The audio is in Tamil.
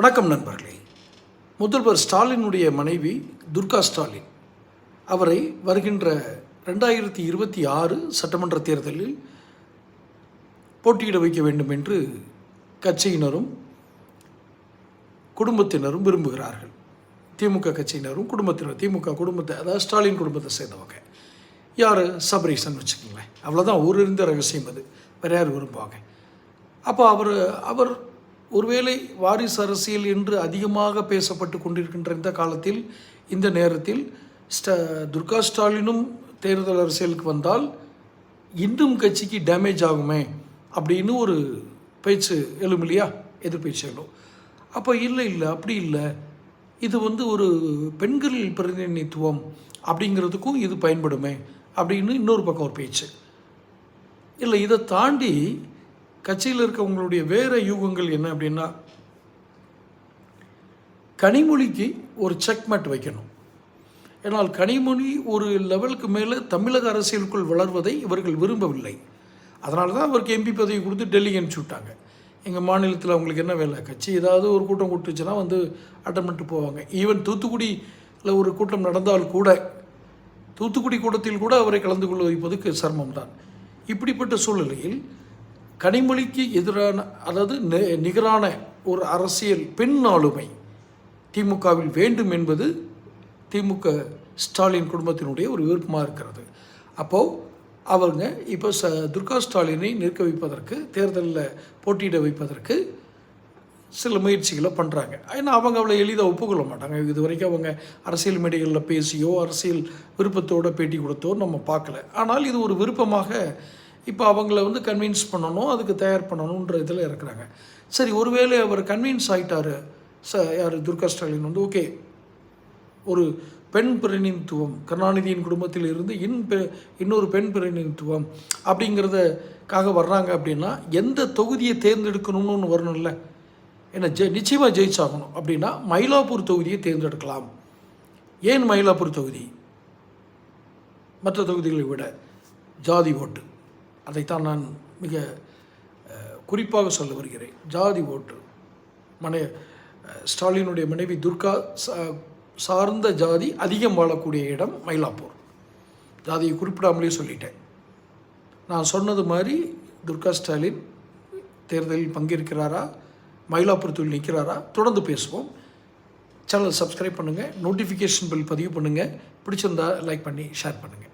வணக்கம் நண்பர்களே. முதல்வர் ஸ்டாலினுடைய மனைவி துர்கா ஸ்டாலின். அவரை வருகின்ற ரெண்டாயிரத்தி இருபத்தி ஆறு சட்டமன்ற தேர்தலில் போட்டியிட வைக்க வேண்டும் என்று கட்சியினரும் குடும்பத்தினரும் விரும்புகிறார்கள். திமுக கட்சியினரும் குடும்பத்தினர் திமுக குடும்பத்தை அதாவது ஸ்டாலின் குடும்பத்தை சேர்ந்தவங்க. யார்? சபரீசன் வச்சுக்கோங்களேன். அவ்வளோதான் ஒரு இருந்த ரகசியம் அது. வேறு யார் விரும்புவாங்க? அப்போ அவர் அவர் ஒருவேளை வாரிசு அரசியல் என்று அதிகமாக பேசப்பட்டு கொண்டிருக்கின்ற இந்த காலத்தில் இந்த நேரத்தில் ஸ்ட துர்கா ஸ்டாலினும் தேர்தல் அரசியலுக்கு வந்தால் இன்னும் கட்சிக்கு டேமேஜ் ஆகுமே அப்படின்னு ஒரு பேச்சு எழும் இல்லையா எதிர்பேச்சு எழும் அப்போ இல்லை இல்லை அப்படி இல்லை. இது வந்து ஒரு பெண்கள் பிரதிநிதித்துவம் அப்படிங்கிறதுக்கும் இது பயன்படுமே அப்படின்னு இன்னொரு பக்கம் ஒரு பேச்சு. இல்லை இதை தாண்டி கட்சியில் இருக்கவங்களுடைய வேறு யூகங்கள் என்ன அப்படின்னா கனிமொழிக்கு ஒரு செக்மெட் வைக்கணும். ஏன்னால் கனிமொழி ஒரு லெவலுக்கு மேலே தமிழக அரசியலுக்குள் வளர்வதை இவர்கள் விரும்பவில்லை. அதனால தான் அவருக்கு எம்பி பதவி கொடுத்து டெல்லி அனுப்பிச்சி விட்டாங்க. எங்கள் மாநிலத்தில் அவங்களுக்கு என்ன வேலை? கட்சி ஏதாவது ஒரு கூட்டம் கூட்டுச்சுன்னா வந்து அட்டன் பண்ணிட்டு போவாங்க. ஈவன் தூத்துக்குடியில் ஒரு கூட்டம் நடந்தால் கூட தூத்துக்குடி கூட்டத்தில் கூட அவரை கலந்து கொள்ள வைப்பதுக்கு சிரமம் தான் இப்படிப்பட்ட சூழ்நிலையில் கனிமொழிக்கு எதிரான அதாவது நிகரான ஒரு அரசியல் பெண் ஆளுமை திமுகவில் வேண்டும் என்பது திமுக ஸ்டாலின் குடும்பத்தினுடைய ஒரு விருப்பமாக இருக்கிறது. அப்போது அவங்க இப்போ ச துர்கா ஸ்டாலினை நிற்க வைப்பதற்கு தேர்தலில் போட்டியிட வைப்பதற்கு சில முயற்சிகளை பண்ணுறாங்க ஏன்னா அவங்க அவளை எளிதாக ஒப்புக்கொள்ள மாட்டாங்க. இது வரைக்கும் அவங்க அரசியல் மேடைகளில் பேசியோ அரசியல் விருப்பத்தோட பேட்டி கொடுத்தோ நம்ம பார்க்கல. ஆனால் இது ஒரு விருப்பமாக இப்போ அவங்கள வந்து கன்வின்ஸ் பண்ணணும் அதுக்கு தயார் பண்ணணுன்ற இதில் இருக்கிறாங்க சரி ஒருவேளை அவர் கன்வின்ஸ் ஆகிட்டார் ச யார் துர்கா ஸ்டாலின் வந்து ஓகே ஒரு பெண் பிரதிநிதித்துவம் கருணாநிதியின் குடும்பத்தில் இருந்து இன் பெ இன்னொரு பெண் பிரதிநிதித்துவம் அப்படிங்கிறதுக்காக வர்றாங்க அப்படின்னா எந்த தொகுதியை தேர்ந்தெடுக்கணும்னு ஒன்று வரணும்ல? ஏன்னா ஜெ நிச்சயமாக ஜெயிச்சாகணும். அப்படின்னா மயிலாப்பூர் தொகுதியை தேர்ந்தெடுக்கலாம். ஏன் மயிலாப்பூர் தொகுதி? மற்ற தொகுதிகளை விட ஜாதி ஓட்டு. அதைத்தான் நான் மிக குறிப்பாக சொல்ல வருகிறேன். ஜாதி ஓட்டு. மனை ஸ்டாலினுடைய மனைவி துர்கா சா- சார்ந்த ஜாதி அதிகம் வாழக்கூடிய இடம் மயிலாப்பூர். ஜாதியை குறிப்பிடாமலே சொல்லிட்டேன். நான் சொன்னது மாதிரி துர்கா ஸ்டாலின் தேர்தலில் பங்கேற்கிறாரா? மயிலாப்பூர் தொழில் நிற்கிறாரா? தொடர்ந்து பேசுவோம். சேனல் சப்ஸ்கிரைப் பண்ணுங்கள் நோட்டிஃபிகேஷன் பில் பதிவு பண்ணுங்கள் பிடிச்சிருந்தா லைக் பண்ணி ஷேர் பண்ணுங்கள்